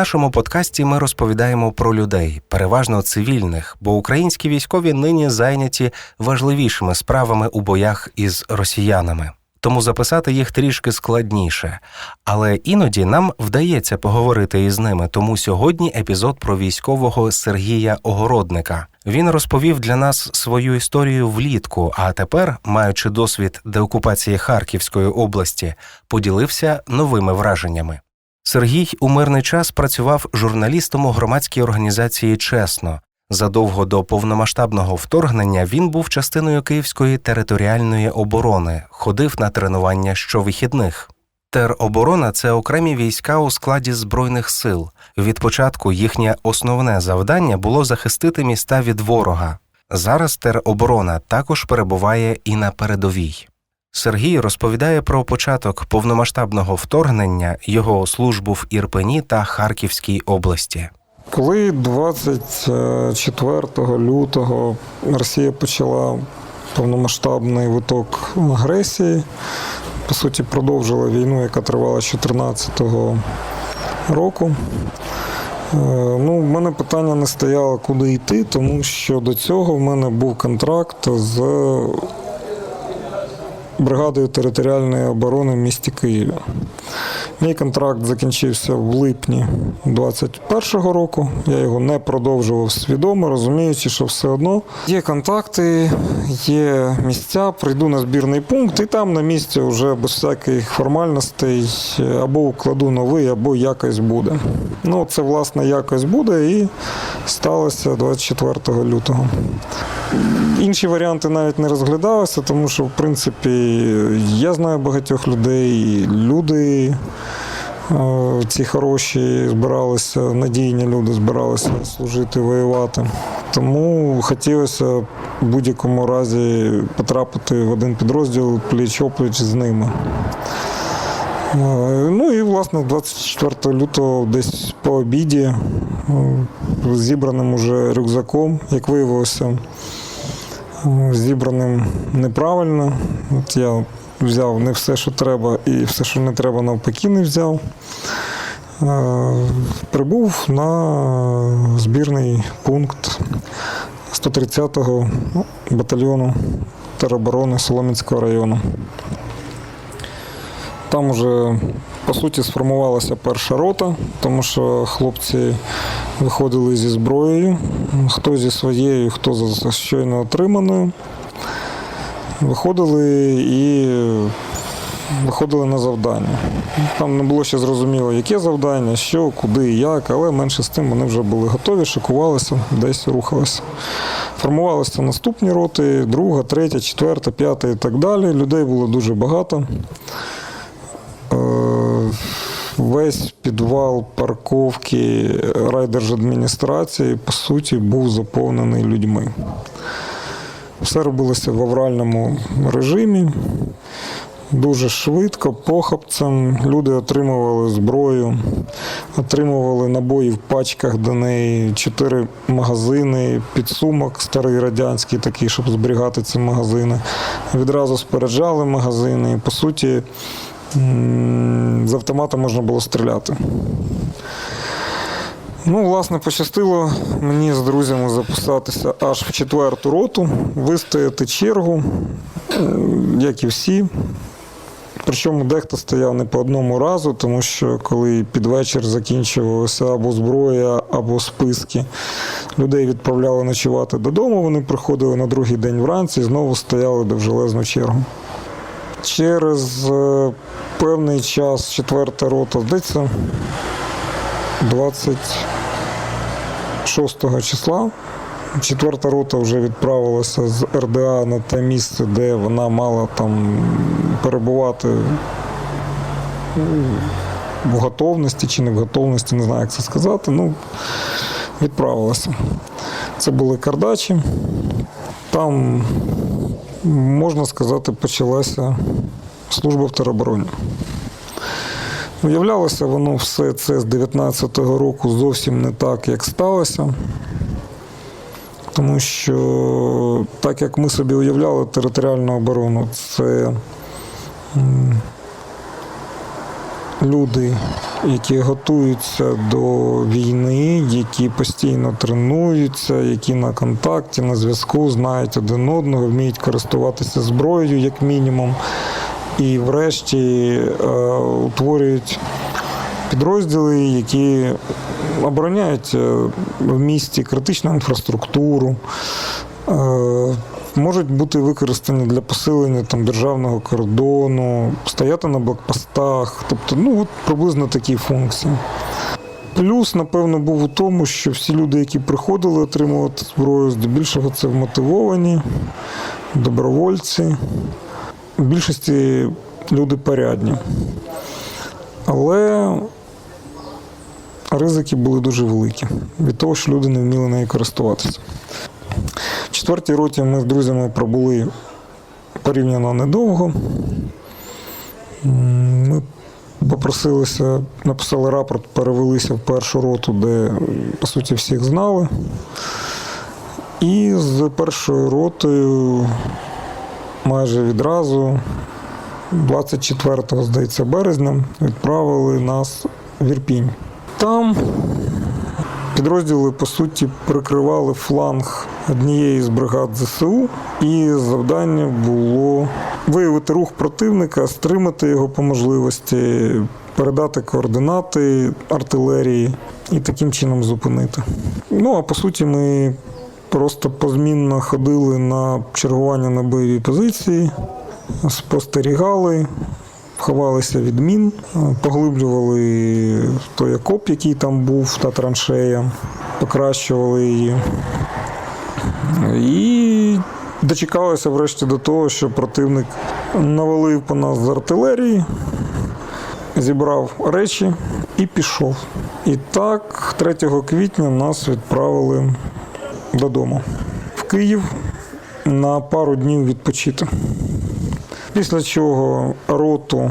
Нашому подкасті ми розповідаємо про людей, переважно цивільних, бо українські військові нині зайняті важливішими справами у боях із росіянами. Тому записати їх трішки складніше. Але іноді нам вдається поговорити із ними. Тому сьогодні епізод про військового Сергія Огородника. Він розповів для нас свою історію влітку, а тепер, маючи досвід деокупації Харківської області, поділився новими враженнями. Сергій у мирний час працював журналістом у громадській організації Чесно. Задовго до повномасштабного вторгнення він був частиною Київської територіальної оборони, ходив на тренування щовихідних. Тероборона це окремі війська у складі збройних сил. Від початку їхнє основне завдання було захистити міста від ворога. Зараз тероборона також перебуває і на передовій. Сергій розповідає про початок повномасштабного вторгнення, його службу в Ірпені та Харківській області. Коли 24 лютого Росія почала повномасштабний виток агресії, по суті, продовжила війну, яка тривала з 2014 року. Е, Ну, в мене питання не стояло, куди йти, тому що до цього в мене був контракт з бригадою територіальної оборони в місті Києві. Мій контракт закінчився в липні 2021 року. Я його не продовжував свідомо, розуміючи, що все одно є контакти, є місця, прийду на збірний пункт, і там на місці вже без всяких формальностей або укладу новий, або якось буде. Ну, це власне якось буде і сталося 24 лютого. Інші варіанти навіть не розглядалися, тому що, в принципі, я знаю багатьох людей, люди е, ці хороші збиралися, надійні люди збиралися служити, воювати. Тому хотілося в будь-якому разі потрапити в один підрозділ пліч-опліч з ними. Е, Ну і власне 24 лютого десь по обіді е, зібраним уже рюкзаком, як виявилося, зібраним неправильно. От я взяв не все, що треба, і все, що не треба, навпаки, не взяв. Е, Прибув на збірний пункт 130-го батальйону тероборони Солом'янського району. Там уже по суті сформувалася перша рота, тому що хлопці виходили зі зброєю, хто зі своєю, хто за щойно отриманою. Виходили і виходили на завдання. Там не було ще зрозуміло, яке завдання, що, куди, як, але менше з тим вони вже були готові, шикувалися, десь рухалися. Формувалися наступні роти, друга, третя, четверта, п'ята і так далі. Людей було дуже багато. Е, Весь підвал парковки райдержадміністрації, по суті, був заповнений людьми. Все робилося в авральному режимі. Дуже швидко, похапцем. Люди отримували зброю, отримували набої в пачках до неї, чотири магазини, підсумок старий радянський, такий, щоб зберігати ці магазини. Відразу споряджали магазини. І, по суті, з автомата можна було стріляти. Ну, власне, пощастило мені з друзями записатися аж в четверту роту, вистояти чергу, е, як і всі. Причому дехто стояв не по одному разу, тому що коли під вечір закінчувалася або зброя, або списки, людей відправляли ночувати додому, вони приходили на другий день вранці і знову стояли довжелезну чергу. Через е, певний час четверта рота, здається, 26 числа. Четверта рота вже відправилася з РДА на те місце, де вона мала там перебувати в готовності чи не в готовності, не знаю, як це сказати. Ну, відправилася. Це були кардачі. Там, можна сказати, почалася служба в теробороні. Виявлялося, воно все це з 19-го року зовсім не так, як сталося. Тому що, так як ми собі уявляли територіальну оборону, це люди, які готуються до війни, які постійно тренуються, які на контакті, на зв'язку, знають один одного, вміють користуватися зброєю, як мінімум. І врешті е, утворюють підрозділи, які обороняють е, в місті критичну інфраструктуру, е, можуть бути використані для посилення там, державного кордону, стояти на блокпостах, тобто ну, от приблизно такі функції. Плюс, напевно, був у тому, що всі люди, які приходили отримувати зброю, здебільшого це вмотивовані, добровольці. В більшості люди порядні. Але ризики були дуже великі від того, що люди не вміли нею користуватися. В четвертій роті ми з друзями пробули порівняно недовго. Ми попросилися, написали рапорт, перевелися в першу роту, де, по суті, всіх знали. І з першою ротою майже відразу, 24 здається, березня, відправили нас в Ірпінь. Там підрозділи, по суті, прикривали фланг однієї з бригад ЗСУ, і завдання було виявити рух противника, стримати його по можливості, передати координати артилерії і таким чином зупинити. Ну а по суті, ми просто позмінно ходили на чергування на бойові позиції, спостерігали, ховалися від мін, поглиблювали той окоп, який там був, та траншея, покращували її. І дочекалися врешті до того, що противник навалив по нас з артилерії, зібрав речі і пішов. І так, 3 квітня нас відправили додому в Київ на пару днів відпочити. Після чого роту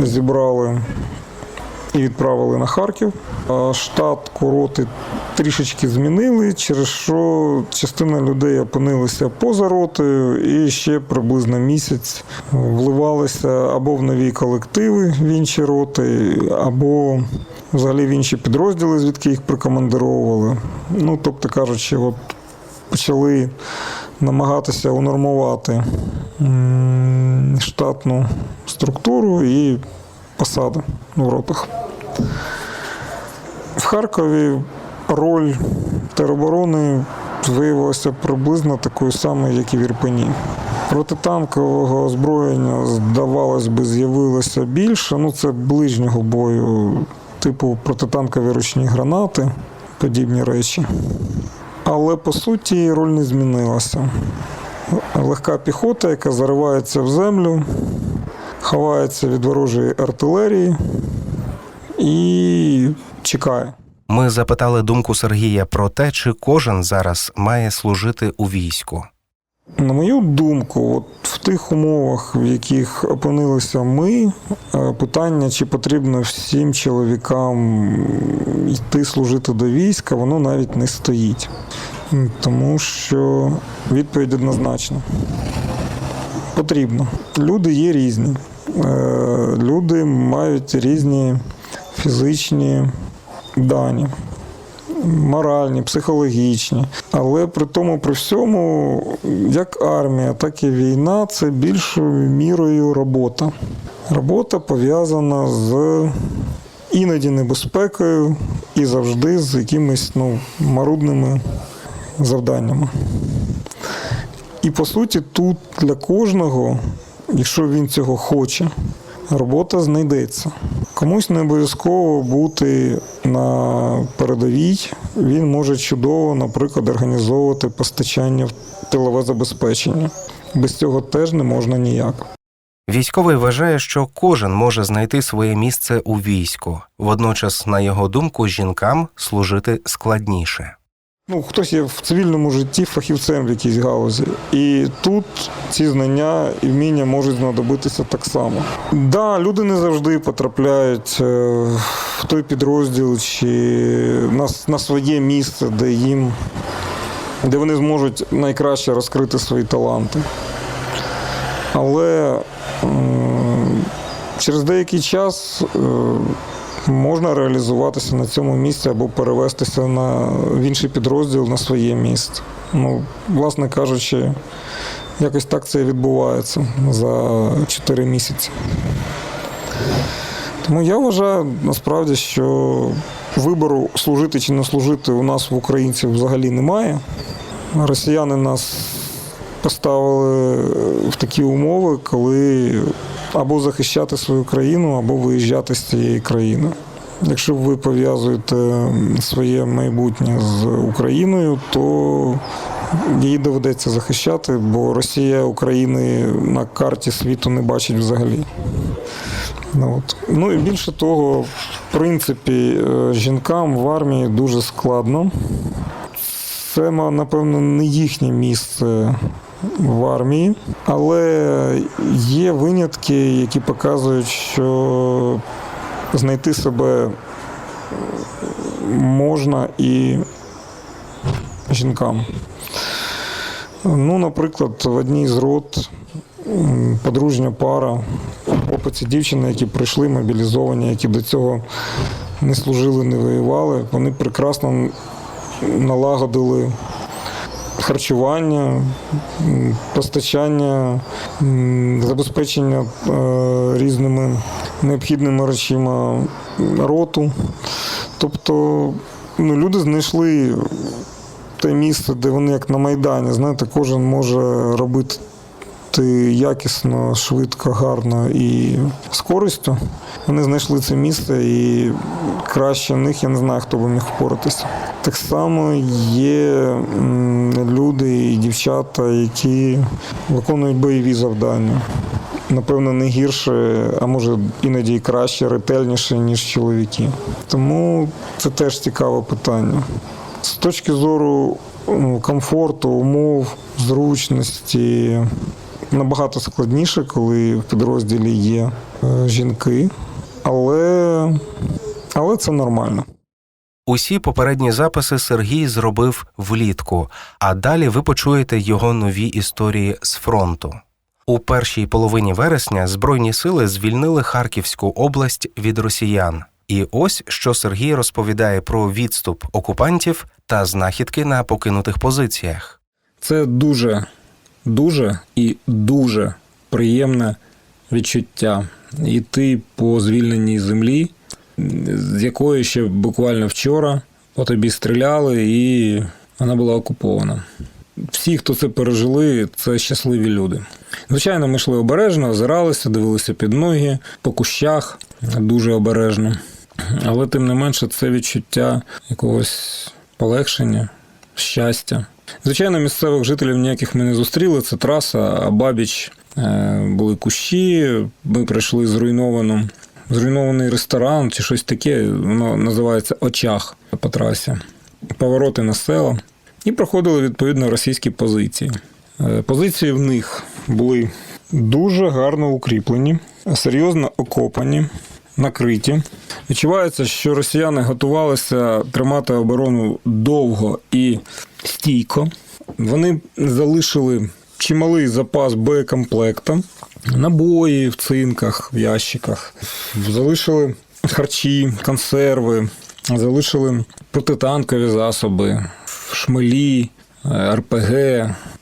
зібрали і відправили на Харків. А Штатку роти трішечки змінили, через що частина людей опинилися поза ротою і ще приблизно місяць вливалися або в нові колективи в інші роти, або взагалі в інші підрозділи, звідки їх прикомандировували. Ну, тобто кажучи, от почали намагатися унормувати штатну структуру і посади в ротах. В Харкові роль тероборони виявилася приблизно такою самою, як і в Ірпені. Протитанкового озброєння, здавалось би, з'явилося більше. Ну, це ближнього бою, типу протитанкові ручні гранати, подібні речі. Але по суті роль не змінилася. Легка піхота, яка заривається в землю, ховається від ворожої артилерії і чекає. Ми запитали думку Сергія про те, чи кожен зараз має служити у війську. На мою думку, от в тих умовах, в яких опинилися ми, е, питання, чи потрібно всім чоловікам йти служити до війська, воно навіть не стоїть. Тому що відповідь однозначна. Потрібно. Люди є різні. Е, Люди мають різні фізичні дані моральні, психологічні. Але при тому, при всьому, як армія, так і війна це більшою мірою робота. Робота пов'язана з іноді небезпекою і завжди з якимись ну, марудними завданнями. І по суті, тут для кожного, якщо він цього хоче, робота знайдеться. Комусь не обов'язково бути на передовій. Він може чудово, наприклад, організовувати постачання в тилове забезпечення. Без цього теж не можна ніяк. Військовий вважає, що кожен може знайти своє місце у війську. Водночас, на його думку, жінкам служити складніше. Ну, хтось є в цивільному житті фахівцем в якійсь галузі. І тут ці знання і вміння можуть знадобитися так само. Да, люди не завжди потрапляють е, в той підрозділ чи на, на своє місце, де їм де вони зможуть найкраще розкрити свої таланти. Але м, через деякий час е, можна реалізуватися на цьому місці або перевестися на, в інший підрозділ на своє місце. Ну, власне кажучи, якось так це і відбувається за 4 місяці. Тому я вважаю насправді, що вибору служити чи не служити у нас в українців взагалі немає. Росіяни нас поставили в такі умови, коли або захищати свою країну, або виїжджати з цієї країни. Якщо ви пов'язуєте своє майбутнє з Україною, то її доведеться захищати, бо Росія України на карті світу не бачить взагалі. Ну, от. ну і більше того, в принципі, е, жінкам в армії дуже складно. Це, напевно, не їхнє місце в армії, але є винятки, які показують, що знайти себе можна і жінкам. Ну, наприклад, в одній з рот подружня пара, хлопець і дівчина, які прийшли мобілізовані, які до цього не служили, не воювали, вони прекрасно налагодили харчування, постачання, забезпечення е, різними необхідними речима роту. Тобто ну, люди знайшли те місце, де вони як на Майдані, знаєте, кожен може робити якісно, швидко, гарно і з користю. Вони знайшли це місце і краще них я не знаю, хто би міг впоратися. Так само є люди і дівчата, які виконують бойові завдання. Напевно, не гірше, а може іноді і краще, ретельніше, ніж чоловіки. Тому це теж цікаве питання. З точки зору комфорту, умов, зручності набагато складніше, коли в підрозділі є е, жінки, але, але це нормально. Усі попередні записи Сергій зробив влітку, а далі ви почуєте його нові історії з фронту. У першій половині вересня Збройні сили звільнили Харківську область від росіян. І ось що Сергій розповідає про відступ окупантів та знахідки на покинутих позиціях. Це дуже, дуже і дуже приємне відчуття. Іти по звільненій землі, з якої ще буквально вчора по тобі стріляли, і вона була окупована. Всі, хто це пережили, це щасливі люди. Звичайно, ми йшли обережно, озиралися, дивилися під ноги, по кущах дуже обережно. Але тим не менше, це відчуття якогось полегшення, щастя. Звичайно, місцевих жителів ніяких ми не зустріли. Це траса, а бабіч е, були кущі. Ми прийшли зруйновану. Зруйнований ресторан чи щось таке, воно називається очах по трасі. Повороти на села. І проходили відповідно російські позиції. Е, Позиції в них були Дуже гарно укріплені, серйозно окопані, накриті. Відчувається, що росіяни готувалися тримати оборону довго і стійко. Вони залишили чималий запас боєкомплекта, набої в цинках, в ящиках, залишили харчі, консерви, залишили протитанкові засоби, шмелі, е, РПГ.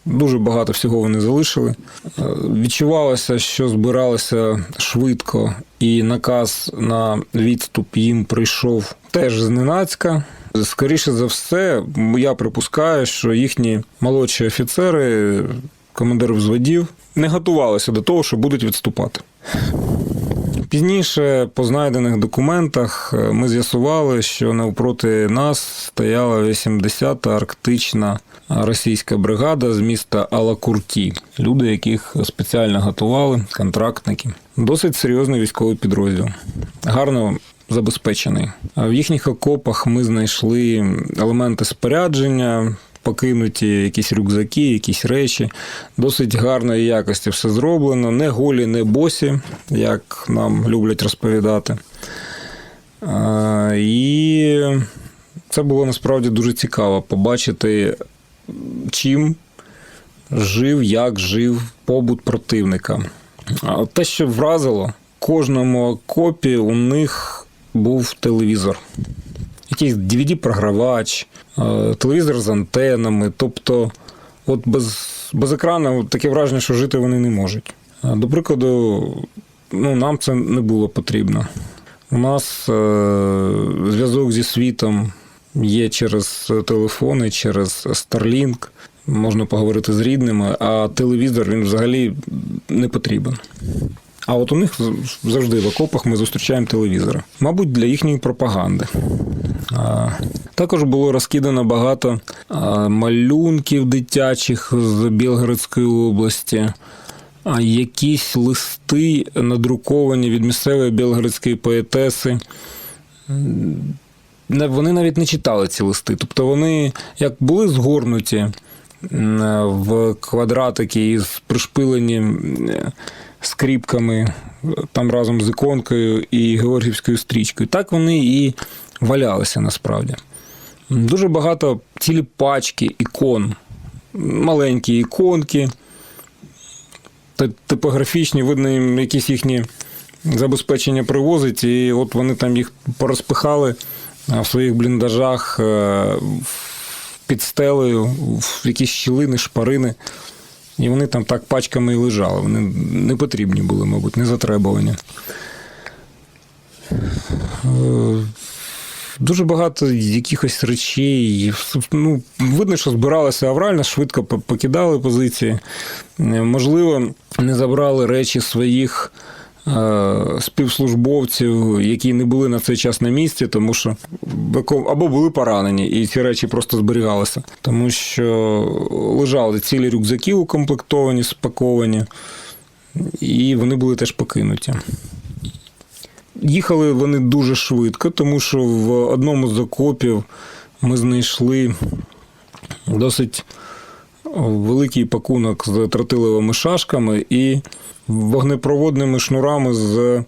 Дуже багато всього вони залишили. Е, Відчувалося, що збиралися швидко, і наказ на відступ їм прийшов теж зненацька. Скоріше за все, я припускаю, що їхні молодші офіцери, командири взводів, не готувалися до того, що будуть відступати. Пізніше, по знайдених документах, е, ми з'ясували, що навпроти нас стояла 80-та арктична російська бригада з міста Алакурті. Люди, яких спеціально готували, контрактники. Досить серйозний військовий підрозділ. Гарно забезпечений. В їхніх окопах ми знайшли елементи спорядження, покинуті якісь рюкзаки, якісь речі. Досить гарної якості все зроблено. Не голі, не босі, як нам люблять розповідати. І це було насправді дуже цікаво побачити, чим жив, як жив побут противника. Те, що вразило, кожному окопі у них був телевізор. Якийсь DVD-програвач, е, телевізор з антенами. Тобто, от без, без екрану таке враження, що жити вони не можуть. Е, До прикладу, ну, нам це не було потрібно. У нас е, зв'язок зі світом є через телефони, через Starlink. Можна поговорити з рідними, а телевізор він взагалі не потрібен. А от у них завжди в окопах ми зустрічаємо телевізори. Мабуть, для їхньої пропаганди. Також було розкидано багато малюнків дитячих з Білгородської області, якісь листи надруковані від місцевої білгородської поетеси. Вони навіть не читали ці листи. Тобто вони як були згорнуті в квадратики із пришпилені скріпками там разом з іконкою і Георгівською стрічкою. Так вони і валялися насправді. Дуже багато цілі пачки ікон, маленькі іконки, ти- типографічні, видно, їм якісь їхні забезпечення привозить, і от вони там їх порозпихали в своїх бліндажах е, під стелею, в якісь щілини, шпарини. І вони там так пачками і лежали. Вони не потрібні були, мабуть, не затребувані. Е, Дуже багато якихось речей. Ну, видно, що збиралися аврально, швидко покидали позиції. Е, Можливо, не забрали речі своїх співслужбовців, які не були на цей час на місці, тому що або були поранені, і ці речі просто зберігалися. Тому що лежали цілі рюкзаки укомплектовані, спаковані, і вони були теж покинуті. Їхали вони дуже швидко, тому що в одному з окопів ми знайшли досить великий пакунок з тротиловими шашками і вогнепроводними шнурами з е,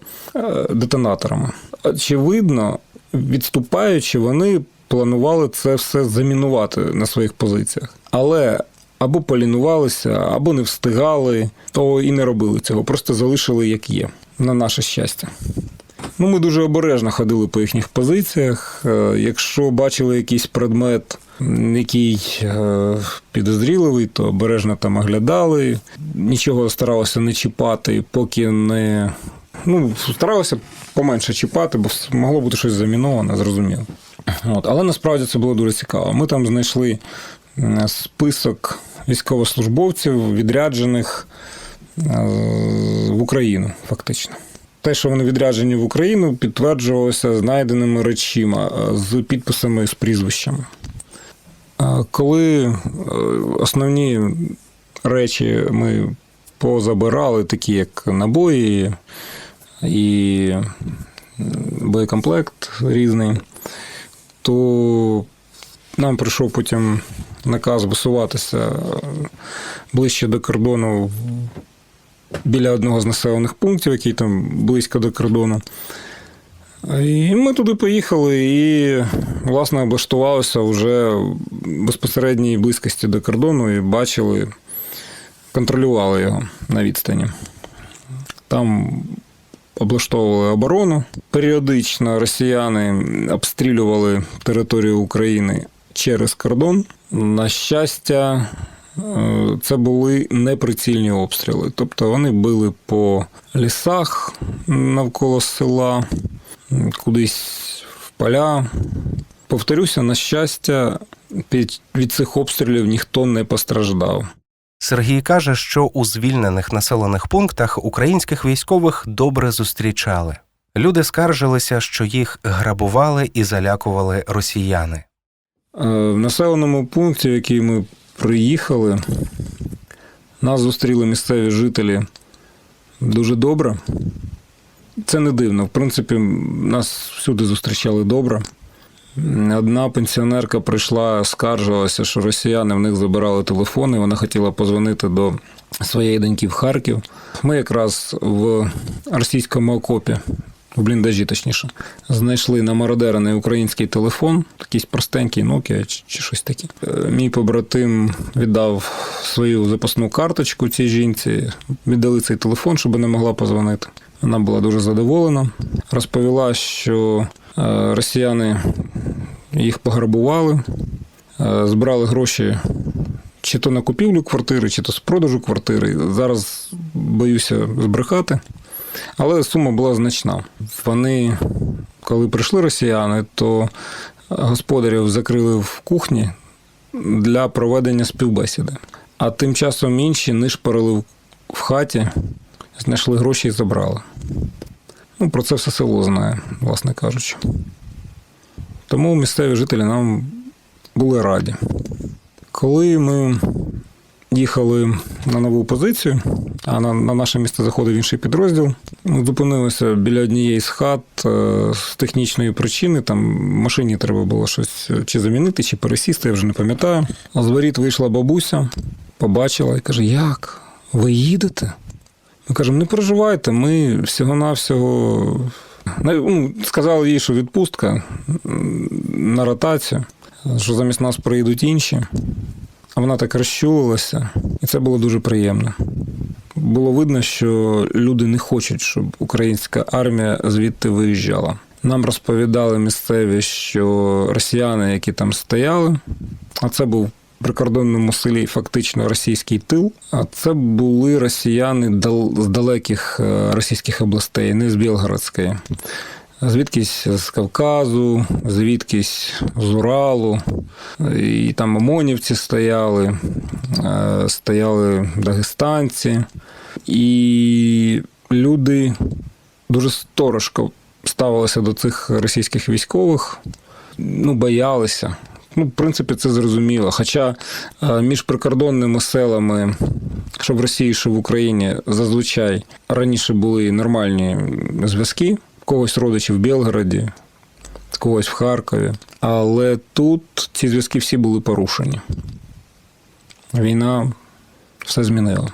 детонаторами. Очевидно, відступаючи, вони планували це все замінувати на своїх позиціях. Але або полінувалися, або не встигали, то і не робили цього, просто залишили як є, на наше щастя. Ну, ми дуже обережно ходили по їхніх позиціях. Е, Якщо бачили якийсь предмет, який е, підозріливий, то обережно там оглядали. Нічого старалося не чіпати, поки не. Ну, старалося поменше чіпати, бо могло бути щось заміноване, зрозуміло. От. Але насправді це було дуже цікаво. Ми там знайшли список військовослужбовців, відряджених е, в Україну, фактично. Те, що вони відряджені в Україну, підтверджувалося знайденими речима е, з підписами з прізвищами. Е, Коли е, основні речі ми позабирали, такі як набої і боєкомплект різний, то нам прийшов потім наказ висуватися ближче до кордону біля одного з населених пунктів, який там близько до кордону. І ми туди поїхали і, власне, облаштувалися вже в безпосередній близькості до кордону і бачили, контролювали його на відстані. Там облаштовували оборону. Періодично росіяни обстрілювали територію України через кордон. На щастя, це були неприцільні обстріли. Тобто вони били по лісах навколо села, кудись в поля. Повторюся, на щастя, від цих обстрілів ніхто не постраждав. Сергій каже, що у звільнених населених пунктах українських військових добре зустрічали. Люди скаржилися, що їх грабували і залякували росіяни. Е, В населеному пункті, в який ми приїхали, нас зустріли місцеві жителі дуже добре. Це не дивно. В принципі, нас всюди зустрічали добре. Одна пенсіонерка прийшла, скаржилася, що росіяни в них забирали телефони. Вона хотіла позвонити до своєї доньки в Харків. Ми якраз в російському окопі, в бліндажі, точніше, знайшли намародерений український телефон, якийсь простенький Nokia чи, чи щось таке. Е, Мій побратим віддав свою запасну карточку цій жінці, віддали цей телефон, щоб не могла позвонити. Вона була дуже задоволена. Розповіла, що Е, Росіяни їх пограбували, е, збирали гроші чи то на купівлю квартири, чи то з продажу квартири. Зараз боюся збрехати. Але сума була значна. Вони, коли прийшли росіяни, то господарів закрили в кухні для проведення співбесіди. А тим часом інші нишпорили в хаті, знайшли гроші і забрали. Ну, про це все село знає, власне кажучи. Тому місцеві жителі нам були раді. Коли ми їхали на нову позицію, а на, на наше місце заходив інший підрозділ, ми зупинилися біля однієї з хат е, з технічної причини. Там машині треба було щось чи замінити, чи пересісти, я вже не пам'ятаю. А з воріт вийшла бабуся, побачила і каже: Як? Ви їдете? Ми кажемо, не переживайте, ми всього-навсього. Ну, сказали їй, що відпустка на ротацію, що замість нас приїдуть інші. Вона так розчулилася, і це було дуже приємно. Було видно, що люди не хочуть, щоб українська армія звідти виїжджала. Нам розповідали місцеві, що росіяни, які там стояли, а це був в прикордонному селі фактично російський тил. А це були росіяни з далеких е, російських областей, не з Білгородської. Звідкись з Кавказу, звідкись з Уралу, і там ОМОНівці стояли, е, стояли дагестанці, і люди дуже сторожко ставилися до цих російських військових, ну, боялися. Ну, в принципі, це зрозуміло. Хоча е, між прикордонними селами, що в Росії, що в Україні, зазвичай раніше були нормальні зв'язки, когось родичі в Білгороді, когось в Харкові. Але тут ці зв'язки всі були порушені. Війна все змінила.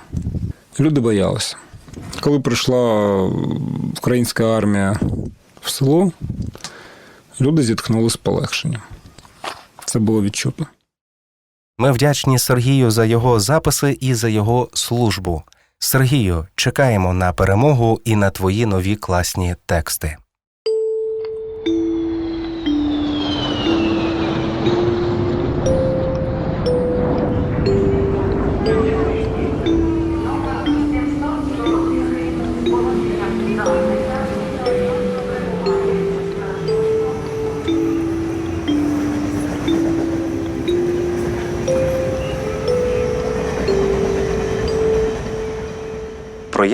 Люди боялися. Коли прийшла українська армія в село, люди зіткнули з полегшенням. Це було відчутно. Ми вдячні Сергію за його записи і за його службу. Сергію, чекаємо на перемогу і на твої нові класні тексти.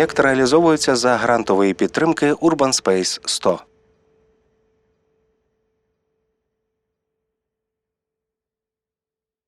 Проєкт реалізовується за грантової підтримки Urban Space 100.